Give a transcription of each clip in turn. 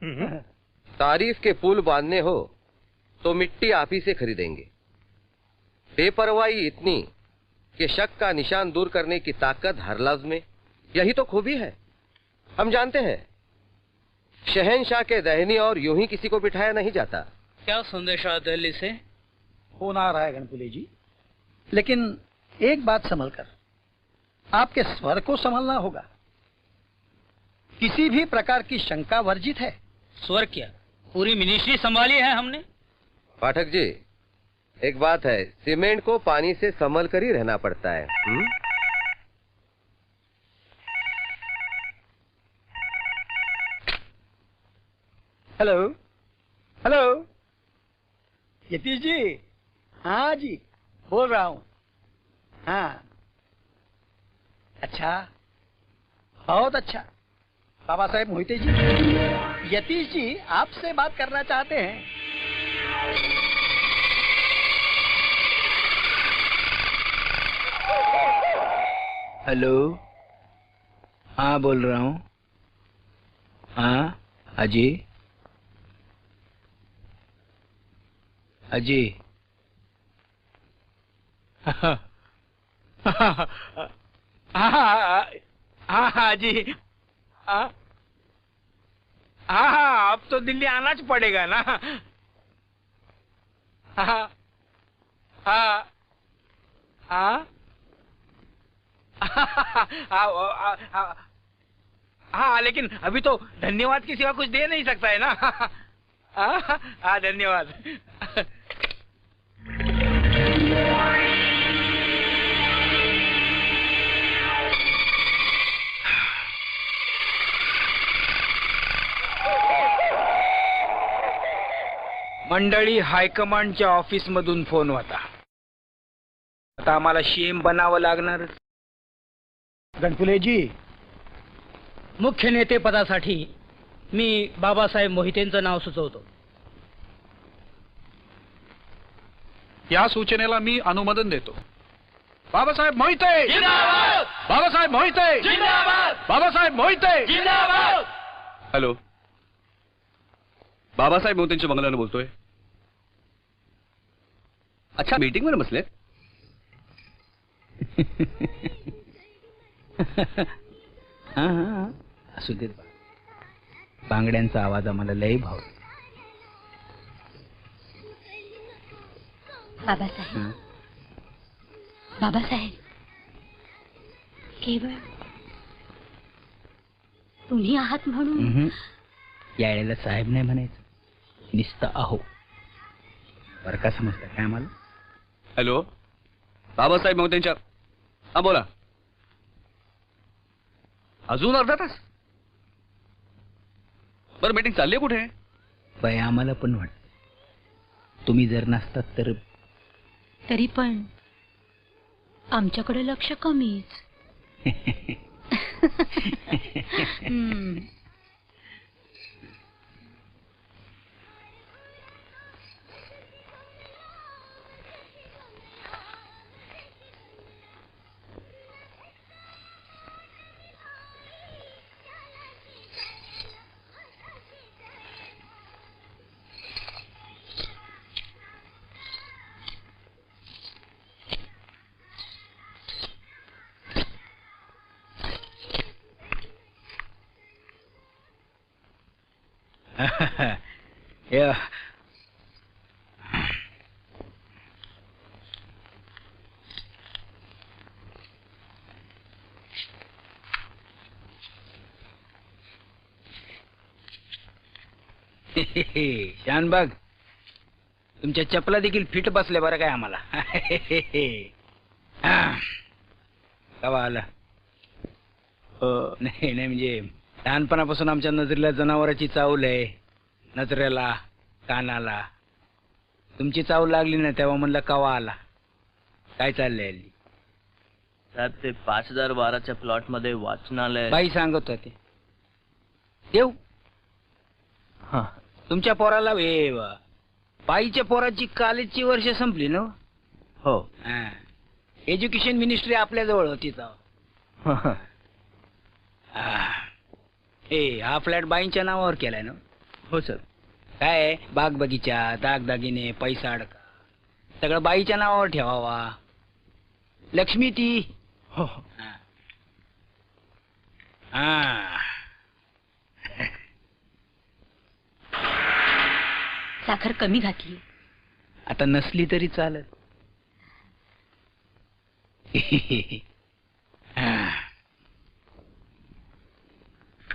तारीफ़ के पुल बांधने हो तो मिट्टी आप ही से खरीदेंगे। बेपरवाही इतनी कि शक का निशान दूर करने की ताकत हर लफ्ज में यही तो खूबी है। हम जानते हैं शहनशाह के दहनी और यूँ ही किसी को बिठाया नहीं जाता। क्या संदेश दिल्ली से? फ़ोन आ रहा है गणपुले जी। लेकिन एक बात संभल कर आपके स्वर को संभलना होगा। किसी भी प्रकार की शंका वर्जित है स्वर क्या। पूरी मिनिस्ट्री संभाली है हमने। पाठक जी एक बात है सीमेंट को पानी से संभल कर ही रहना पड़ता है हुँ? हेलो? हेलो? यतीश जी। हाँ जी बोल रहा हूँ। हाँ। अच्छा बहुत अच्छा। बाबा साहेब मोहिते जी यतीश जी आपसे बात करना चाहते हैं हेलो हाँ बोल रहा हूँ हाँ अजी अजी हाँ हाँ हाँ जी हाँ हाँ हाँ अब तो दिल्ली आना पड़ेगा ना। हाँ हाँ हाँ हाँ। हाँ हाँ लेकिन अभी तो धन्यवाद के सिवा कुछ दे नहीं सकता है ना। हाँ हाँ धन्यवाद। मंडळी हायकमांडच्या ऑफिस मधून फोन होता. आता आम्हाला शेम बनावं लागणार. गणपुलेजी. मुख्य नेते पदासाठी मी बाबासाहेब मोहितेंचं नाव सुचवतो. या सूचनेला मी अनुमोदन देतो. बाबासाहेब मोहिते! बाबासाहेब मोहिते! बाबासाहेब मोहिते! हॅलो. बाबासाहेब मोहितेंच्या बंगल्यानं बोलतोय. अच्छा मीटिंग वर बसले हा हा. असू देत बा. बांगड्यांचा आवाज आम्हाला लय भाव. बाबासाहेब. बाबासाहेब केवळ तुम्ही आहात म्हणून यायला साहेब नाही म्हणायचं. निस्त अहो बरं का समजतं काय आम्हाला? हॅलो? बाबासाहेब मोहितेंच्या हा बोला. अजून अर्धा तास? बरं मीटिंग चालली आहे कुठे? बाय आम्हाला पण वाटत तुम्ही जर नसतात तर तरी पण आमच्याकडे लक्ष कमीच. हम्म. या शानबाग तुमच्या चपला देखील फिट बसले बरं काय आम्हाला. कवा आला? हो. नाही नाही म्हणजे लहानपणापासून आमच्या नजरेला जनावराची चावल आहे. नजरेला कानाला. तुमची चाव लागली ना तेव्हा म्हणलं कवा आला? काय चाललंय हल्ली? साहेब ते पाच हजार बाराच्या प्लॉटमध्ये वाचनालय बाई सांगत होते. देऊ. हा. तुमच्या पोराला हे व, बाईच्या पोराची कॉलेजची वर्ष संपली ना हो? एज्युकेशन मिनिस्ट्री आपल्या जवळ होती तेव्हा. हा. हे. हा फ्लॅट बाईंच्या नावावर केलाय ना हो सर काय बाग बगीचा दागदागिने पैसा अडका. सगळं बाईच्या नावावर ठेवावा. लक्ष्मी ती. हो हो. हा. हा. साखर कमी घातली. आता नसली तरी चालत हा.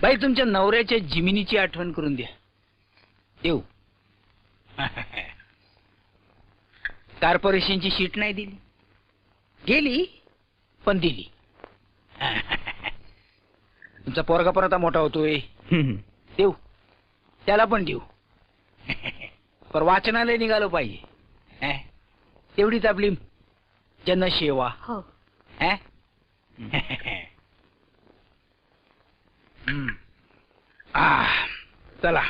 बाई तुमच्या नवऱ्याच्या जिमिनीची आठवण करून द्या. येऊ. कॉर्पोरेशनची शीट नाही दिली. गेली पण दिली. तुमचा पोरगा पण आता मोठा होतोय. देऊ. त्याला पण देऊ. पर वाचनालय निघालो पाहिजे? तेवढीच आपली जनसेवा. हो. चला.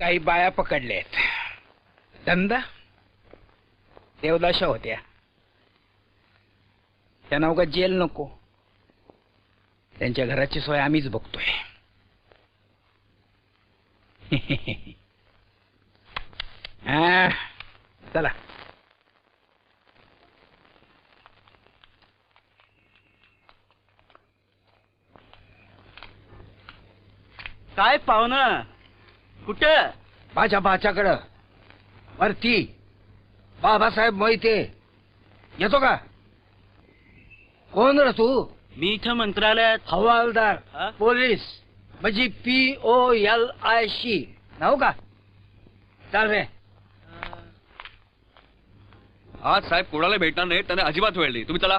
काही बाया पकडल्यात धंदा देवदाशा होत्या. त्यांना उगा जेल नको. त्यांच्या घराची सोय आम्हीच बघतोय. हा, चला. काय पाहुणं? कुठं? माझ्या बाच्याकडं. वरती. बाबासाहेब मोहिते. येतो का? कोण रे तू? मी इथं मंत्रालयात. हवालदार. हा? पोलीस. म्हणजे P O L I C नाव का? चाल रे. आज साहेब कोणाला भेटणार नाही त्यांना अजिबात वेळ नाही. तुम्ही चला.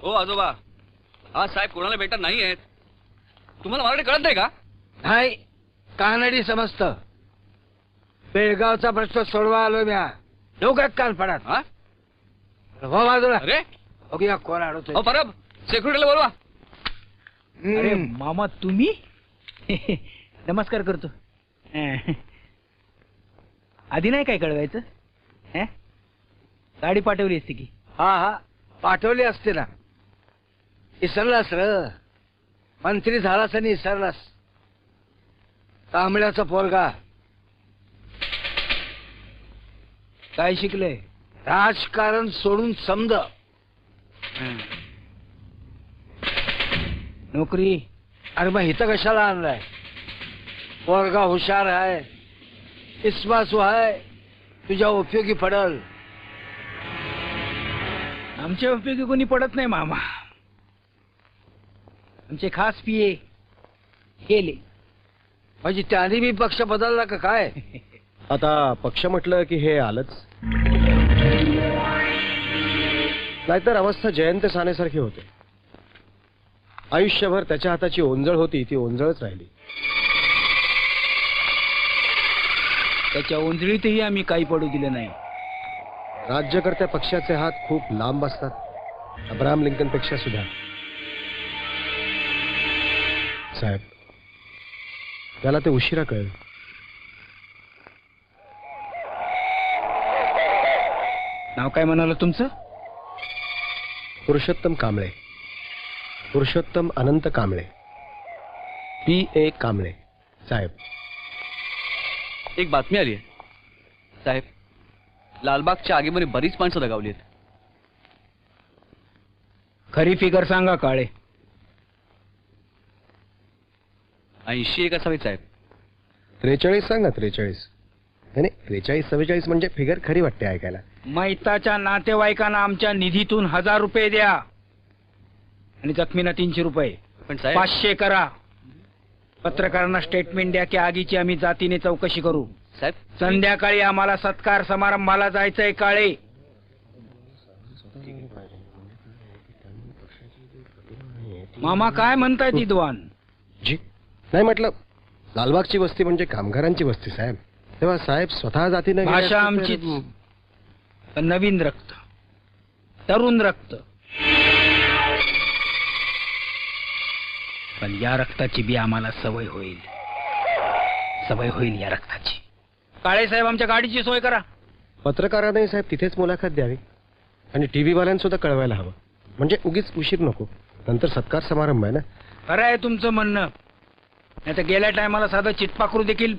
हो आजोबा. आज साहेब कोणाला भेटणार नाही आहेत तुम्हाला मराठी कळत नाही का? नाही कानडी समजत बेळगावचा प्रश्न सोडवा आलो म्या. डोक्यात कान पडत हा? हो बाजूला अरे? बघूया कोण अडवतोय. अहो परब सेक्युरिटीला बोलवा. अरे मामा तुम्ही? नमस्कार करतो. आधी नाही काय कळवायचं? हं? गाडी पाठवली असती की? हा हा. पाठवली असते ना. इसरलास र मंत्री झालास आणि विसरलास तांबड्याचा पोरगा. काय शिकले? राजकारण सोडून समज. नोकरी? अरे मग इथं कशाला आणलाय? पोरगा हुशार आहे. इस्मासू आहे. तुझ्या उपयोगी पडल. आमच्या उपयोगी कोणी पडत नाही मामा. आमचे खास पिये. गेले म्हणजे त्याने मी पक्ष बदलला का काय? आता पक्ष म्हटलं की हे आलंच. नाहीतर अवस्था जयंत सानेसारखी होते. आयुष्यभर त्याच्या हाताची ओंजळ होती ती ओंजळच राहिली. त्याच्या उंजळीतही आम्ही काही पडू दिले नाही. राज्यकर्त्या पक्षाचे हात खूप लांब असतात. अब्राहम लिंकनपेक्षा सुद्धा. साहेब. त्याला ते उशिरा कळेल. नाव काय म्हणाल तुमचं? पुरुषोत्तम कांबळे. पुरुषोत्तम अनंत कांबळे. पी ए कांबळे साहेब. एक बातमी आली आहे. साहेब लालबागच्या आगीमध्ये बरीच माणसं दगावली आहेत. खरी फिगर सांगा काळे. ऐंशी एक असावी साहेब त्रेचाळीस सांगा त्रेचाळीस. नाही त्रेचाळीस चव्वेचाळीस म्हणजे फिगर खरी वाटते ऐकायला. मैताच्या नातेवाईकांना आमच्या निधीतून हजार रुपये द्या. आणि जखमींना तीनशे रुपये. पण साहेब पाचशे करा. पत्रकारांना स्टेटमेंट द्या की आगीची आम्ही जातीने चौकशी करू. साहेब संध्याकाळी आम्हाला सत्कार समारंभाला जायचंय काळे. मामा काय म्हणताय विद्वान जी नाही म्हटलं. लालबागची वस्ती म्हणजे कामगारांची वस्ती साहेब. तेव्हा साहेब स्वतः जातीनं भाषा. पण नवीन रक्त. तरुण रक्त. पण या रक्ताची बी आम्हाला सवय होईल. सवय होईल या रक्ताची. काळे साहेब आमच्या गाडीची सोय करा. पत्रकारांनाही साहेब तिथेच मुलाखत द्यावी. आणि टीव्ही वाल्यांसुद्धा कळवायला हवं. म्हणजे उगीच उशीर नको. नंतर सत्कार समारंभ आहे ना? खरं आहे तुमचं म्हणणं. नाही तर गेल्या टायमाला साधं चिटपाखरू देखील